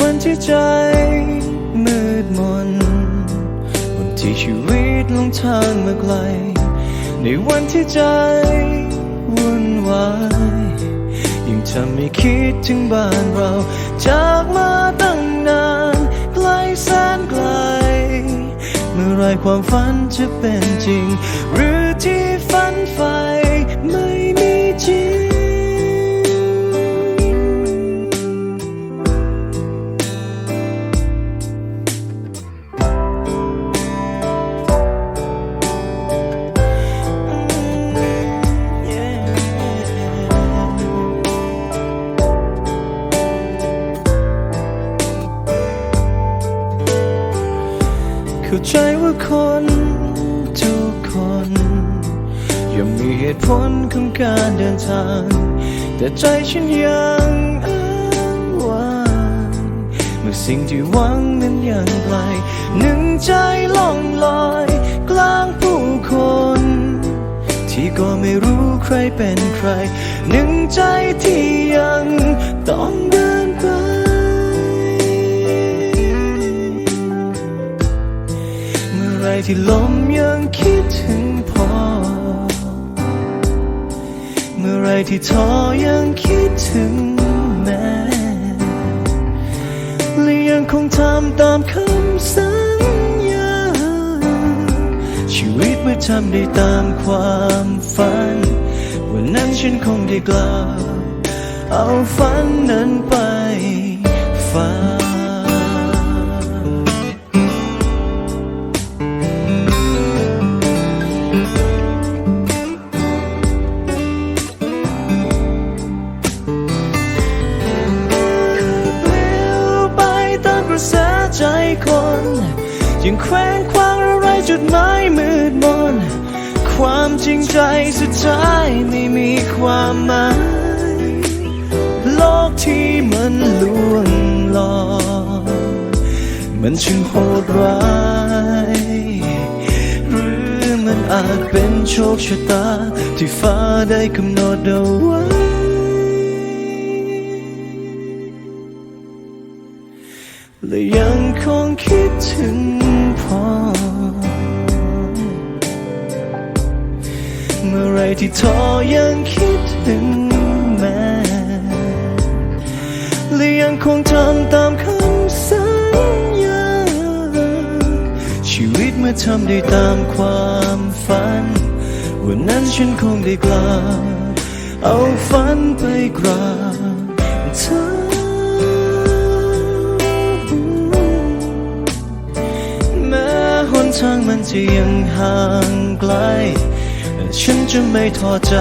วันที่ใจมืดมนวันที่ชีวิตลงทางมาไกล ในวันที่ใจวุ่นวายยิ่งทำให้คิดถึงบ้านเรา จากมาตั้งนานไกลแสนไกล เมื่อไรความฝันจะเป็นจริง หรือที่ฝันไฟ เข้าใจว่าคนทุกคนย่อมมีเหตุผลของการเดินทาง แต่ใจฉันยังอ้างว้างเมื่อสิ่งที่หวังนั้นยังไกลหนึ่งใจล่องลอยกลางผู้คน ที่ก็ไม่รู้ใครเป็นใคร หนึ่งใจที่ยัง ที่ลมยังคิดถึงพอเมื่อไรที่ท้อยังคิดถึงแม่และยังคงทำตามคำสัญญา ชีวิตเมื่อทำได้ตามความฝัน วันนั้นฉันคงได้กล่าวเอาฝันนั้นไปฝัน ยังแขวงคว้างอะไรจุดหมายมืดมน ความจริงใจสุดท้ายไม่มีความหมาย โลกที่มันลวงหลอกมันช่างโหดร้ายหรือมันอาจเป็นโชคชะตา ที่ฟ้าได้กำหนดเอาไว้และยังคงคิดถึง ที่ท้อยังคิดถึงแม่และยังคงทำตามคำสัญญา ชีวิตเมื่อทำได้ตามความฝัน วันนั้นฉันคงได้กล่าเอาฝันไปกราบเธอแม้หนทางมันจะยังห่างไกล ฉันจะไม่ท้อใจ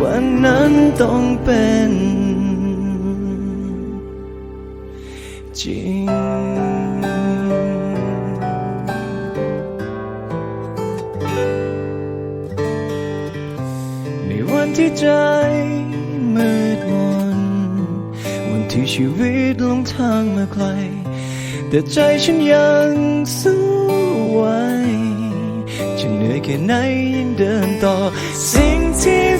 วันนั้นต้องเป็น จริงในวันที่ใจมืดมน วันที่ชีวิตลงทางมาไกล แต่ใจฉันยังสู้ไหว จะเหนื่อยแค่ไหนยังเดินต่อ สิ่งที่